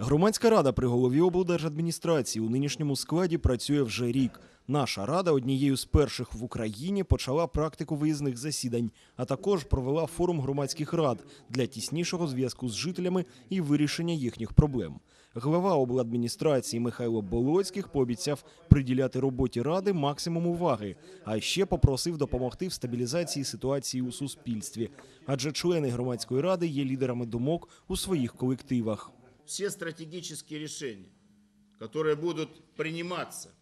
Громадська рада при голові облдержадміністрації у нинішньому складі працює вже рік. Наша рада однією з перших в Україні почала практику виїзних засідань, а також провела форум громадських рад для тіснішого зв'язку з жителями і вирішення їхніх проблем. Глава обладміністрації Михайло Болоцьких пообіцяв приділяти роботі ради максимум уваги, а ще попросив допомогти в стабілізації ситуації у суспільстві, адже члени громадської ради є лідерами думок у своїх колективах. Все стратегические решения, которые будут приниматься,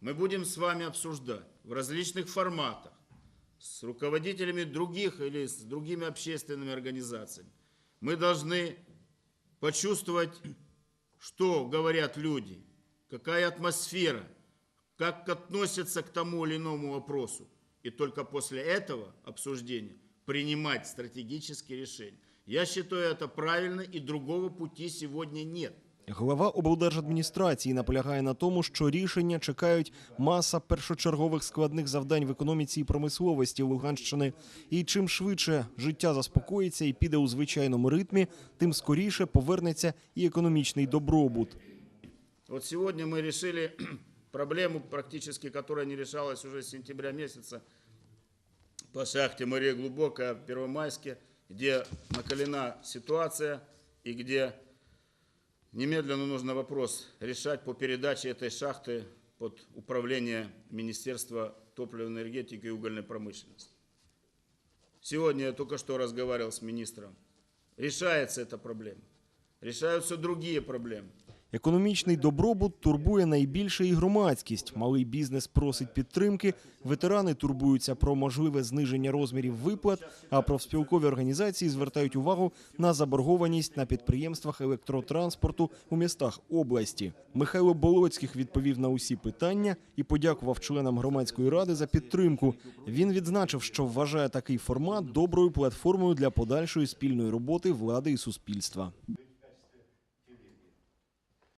мы будем с вами обсуждать в различных форматах с руководителями других или с другими общественными организациями. Мы должны почувствовать, что говорят люди, какая атмосфера, как относятся к тому или иному вопросу. И только после этого обсуждения принимать стратегические решения. Я считаю это правильно, и другого пути сегодня нет. Глава облдержадміністрації наполягає на тому, що рішення чекають маса першочергових складних завдань в економіці і промисловості Луганщини. І чим швидше життя заспокоїться і піде у звичайному ритмі, тим скоріше повернеться і економічний добробут. Вот сегодня мы решили проблему практически, которая не решалась уже с сентября месяца по шахте Мария Глубокая в Первомайске, где накалена ситуация и где немедленно нужно вопрос решать по передаче этой шахты под управление Министерства топливной энергетики и угольной промышленности. Сегодня я только что разговаривал с министром. Решается эта проблема. Решаются другие проблемы. Економічний добробут турбує найбільше і громадськість. Малий бізнес просить підтримки. Ветерани турбуються про можливе зниження розмірів виплат. А профспілкові організації звертають увагу на заборгованість на підприємствах електротранспорту у містах області. Михайло Болоцьких відповів на усі питання і подякував членам громадської ради за підтримку. Він відзначив, що вважає такий формат доброю платформою для подальшої спільної роботи влади і суспільства.